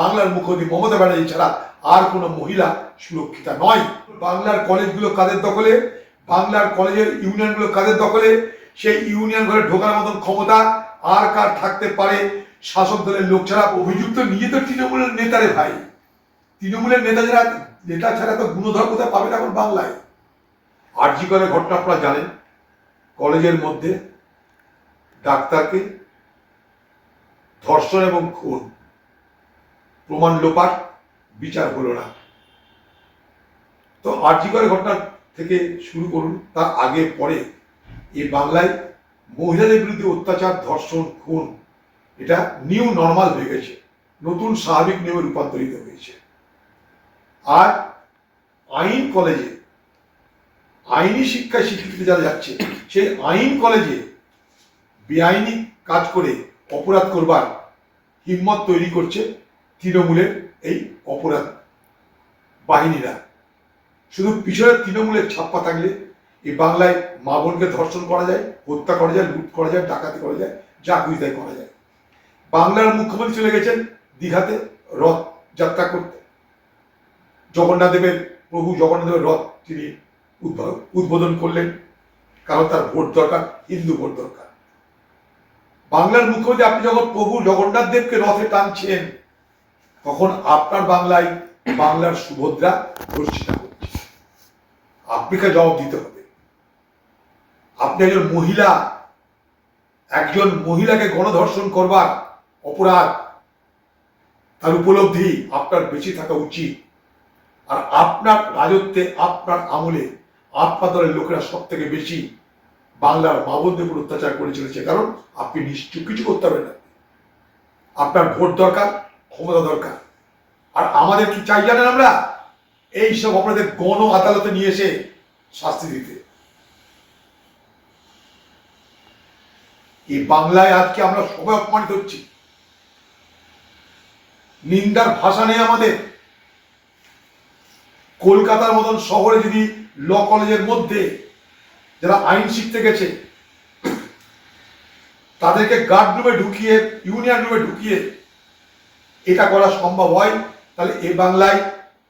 বাংলার মুখ্যমন্ত্রী মমতা ব্যানার্জি ছাড়া আর কোনো মহিলা সুরক্ষিতা নয়। বাংলার কলেজগুলো কাদের দখলে? বাংলার কলেজের ইউনিয়নগুলো কাদের দখলে? সেই ইউনিয়ন ঘরে ঢোকার মতন ক্ষমতা আর কার থাকতে পারে? শাসক দলের লোক ছাড়া অভিযুক্ত নিজে তো তৃণমূলের নেতারে ভাই। তৃণমূলের নেতা যারা, নেতা ছাড়া তো গুণধর কোথায় পাবেন এখন বাংলায়? আরজি করে ঘটনা আপনারা জানেন। কলেজের মধ্যে ডাক্তারকে ধর্ষণ এবং খুন প্রমাণ লোপাট বিচার হলো না। তো আরজি করে ঘটনা থেকে শুরু করুন, তার আগে, পরে। এই বাংলায় মহিলাদের বিরুদ্ধে অত্যাচার, ধর্ষণ, খুন, এটা নিউ নর্মাল হয়ে গেছে। নতুন স্বাভাবিক নিয়মে রূপান্তরিত হয়েছে। আর আইন কলেজে, আইনি শিক্ষায় শিক্ষিত যারা যাচ্ছে, সেই আইন কলেজে বেআইনি কাজ করে অপরাধ করবার হিম্মত তৈরি করছে তৃণমূলের এই অপরাধ বাহিনীরা। শুধু পিছনে তৃণমূলের ছাপ্পা থাকলে এই বাংলায় মা বোনকে ধর্ষণ করা যায়, হত্যা করা যায়, লুট করা যায়, ডাকাতি করা যায়, যা খুঁজে তাই করা যায়। বাংলার মুখ্যমন্ত্রী চলে গেছেন দীঘাতে রথ যাত্রা করতে। জগন্নাথ দেবের, প্রভু জগন্নাথ দেবের রথ তিনি উদ্বোধন করলেন। কারণ তার ভোট দরকার, হিন্দু ভোট দরকার। বাংলার মুখ্যমন্ত্রী, আপনি যখন প্রভু জগন্নাথ দেবকে রথে টানছেন তখন আপনার বাংলায় বাংলার সুভদ্রা ধর্ষিতা হচ্ছে? আপনাকে জবাব দিতে হবে। আপনি একজন মহিলা, একজন মহিলাকে গণধর্ষণ করবার অপরাধ, তার উপলব্ধি আপনার বেঁচে থাকা উচিত। আর আপনার রাজত্বে, আপনার আমলে, আপনার দলের লোকেরা সব থেকে বেশি বাংলার মা বোনদের উপর অত্যাচার করে চলেছে। কারণ আপনি নিশ্চয় কিছু করতে পারবেন না। আপনার ভোট দরকার ক্ষমতা দরকার। আর আমাদের কি চাই জানেন আমরা। এই সব অপরাধের গণ আদালতে নিয়ে এসে শাস্তি দিতে। এই বাংলায় আজকে আমরা সবাই অপমানিত হচ্ছি। নিন্দার ভাষা নেই আমাদের। কলকাতার মতন শহরে যদি ল কলেজের মধ্যে যারা আইন শিখতে গেছে, তাদেরকে গার্ড রুমে ঢুকিয়ে ইউনিয়ন রুমে ঢুকিয়ে এটা করা সম্ভব হয়। তাহলে এ বাংলায়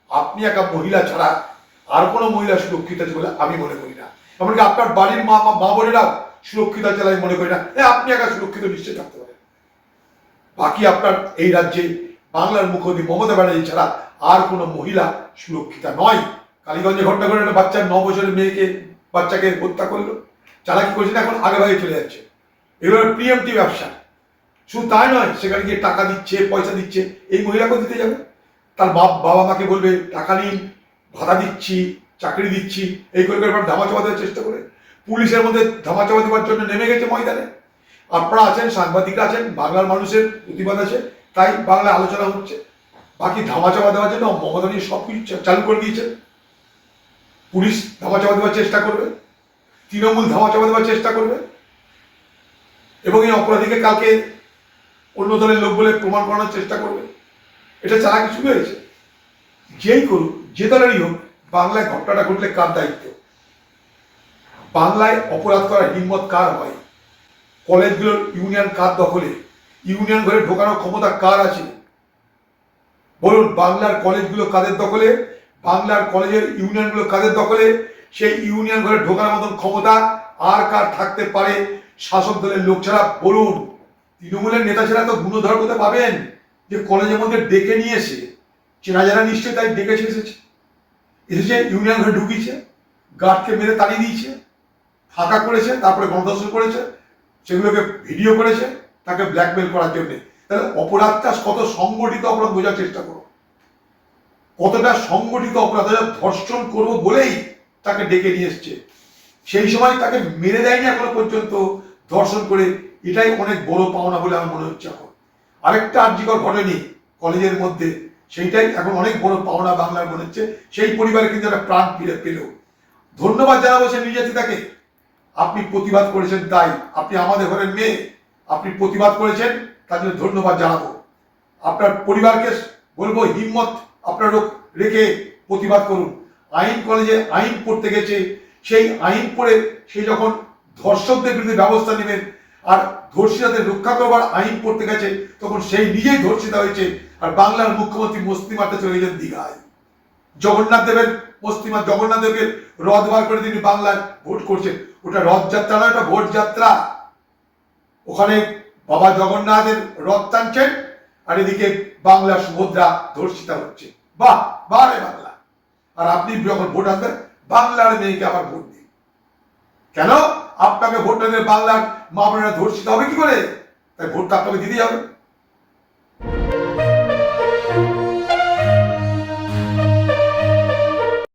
আপনি একা মহিলা ছাড়া আর কোনো মহিলা সুরক্ষিত আছে বলে আমি মনে করি না। এমনকি আপনার বাড়ির মা মা- বোনেরাও সুরক্ষিত আছে আমি মনে করি না। আপনি একা সুরক্ষিত নিশ্চয় থাকতে পারেন। বাকি আপনার এই রাজ্যে বাংলার মুখ্যমন্ত্রী মমতা ব্যানার্জি ছাড়া আর কোনো মহিলা সুরক্ষিতা নয়। কালীগঞ্জে ঘটনা করে একটা বাচ্চার ন বছরের মেয়েকে, বাচ্চাকে হত্যা করল। যারা কি করছে এখন আগে ভাগে চলে যাচ্ছে। এগুলো প্রিএমটি ব্যবসা। শুধু তাই নয়, সেখানে গিয়ে টাকা দিচ্ছে, পয়সা দিচ্ছে, এই মহিলাকেও দিতে যাবে। তার বাপ, বাবা মাকে বলবে, টাকা নিন ভাড়া দিচ্ছি, চাকরি দিচ্ছি। এই করে করে ধামাচাপা দেওয়ার চেষ্টা করে। পুলিশের মধ্যে ধামাচাপা দেওয়ার জন্য নেমে গেছে ময়দানে। আপনারা আছেন, সাংবাদিকরা আছেন, বাংলার মানুষের প্রতিবাদ আছে, তাই বাংলায় আলোচনা হচ্ছে। বাকি ধামাচাপা দেওয়ার জন্য মমতা নিয়ে সব কিছু চালু করে দিয়েছে পুলিশ ধামাচাপা দেওয়ার চেষ্টা করবে, তৃণমূল ধামাচাপা দেওয়ার চেষ্টা করবে। এবং এই অপরাধীকে কালকে অন্য দলের লোক বলে প্রমাণ করানোর চেষ্টা করবে। এটা চালা কিছু হয়েছে যেই করুক, যে দলেরই হোক, বাংলায় ঘটনাটা ঘটলে কার দায়িত্ব? বাংলায় অপরাধ করার হিম্মত কার হয়? কলেজগুলোর ইউনিয়ন কার দখলে? ইউনিয়ন ঘরে ঢোকানোর ক্ষমতা কার আছে? বলুন, বাংলার কলেজগুলো কাদের দখলে? বাংলার কলেজের ইউনিয়নগুলো কাদের দখলে? সেই ইউনিয়ন ঘরে ঢোকার মতন ক্ষমতা আর কার থাকতে পারে? শাসক দলের লোক ছাড়া বলুন। তৃণমূলের নেতা ছাড়া তো গুণধর কোথায় পাবেন, যে কলেজের মধ্যে ডেকে নিয়ে এসে, চেনা যারা নিশ্চয়ই তাই ডেকেছে এসেছে। এসেছে, ইউনিয়ন ঘরে ঢুকিয়েছে, গার্ডকে মেরে তাড়িয়ে দিয়েছে, ফাঁকা করেছে, তারপরে গণধর্ষণ করেছে, সেগুলোকে ভিডিও করেছে, তাকে ব্ল্যাকমেল করার জন্যে। তাহলে অপরাধটা কত সংগঠিত অপরাধ বোঝার চেষ্টা করো। কতটা সংগঠিত অপরাধ ধর্ষণ করব বলেই তাকে ডেকে নিয়ে এসছে। সেই সময় তাকে মেরে দেয়নি এখনও পর্যন্ত ধর্ষণ করে এটাই অনেক বড় পাওনা বলে আমার মনে হচ্ছে এখন। আরেকটা আর্যিকর ঘটেনি কলেজের মধ্যে, সেইটাই এখন অনেক বড় পাওনা বাংলার মনে হচ্ছে। সেই পরিবারে কিন্তু একটা প্রাণ ফিরে পেল। ধন্যবাদ জানাব সে নির্যাতিতাকে আপনি প্রতিবাদ করেছেন তাই। আপনি আমাদের ঘরের মেয়ে। আপনি প্রতিবাদ করেছেন, তার জন্য ধন্যবাদ জানাব। আপনার পরিবারকে বলব হিম্মত আপনার রেখে প্রতিবাদ করুন। আইন কলেজে আইন পড়তে গেছে। সেই আইন পড়ে সে যখন ধর্ষকদের বিরুদ্ধে ব্যবস্থা নেবেন আর ধর্ষিতাদের রক্ষা করবার আইন করতে গেছে, তখন সেই নিজেই ধর্ষিতা হয়েছে। আর বাংলার মুখ্যমন্ত্রী মস্তি মারতে চলে গেলেন দীঘায়। জগন্নাথ দেবের মস্তিমা জগন্নাথ দেবের রথ বার করে তিনি বাংলায় ভোট করছেন। ওটা রথযাত্রা নয়, ওটা ভোট যাত্রা। ওখানে বাবা জগন্নাথের রথ টানছেন, আর এদিকে বাংলা সুভদ্রা ধর্ষিতা হচ্ছে। বাহ বারে বাংলা। আর আপনি যখন ভোট আসবেন, বাংলার মেয়েকে আবার ভোট দিন। কেন? আপনাকে ভোটটা দিলে বাংলার মা ধর্ষিত হবে কি করে? তাই ভোটটা আপনাকে দিতেই হবে।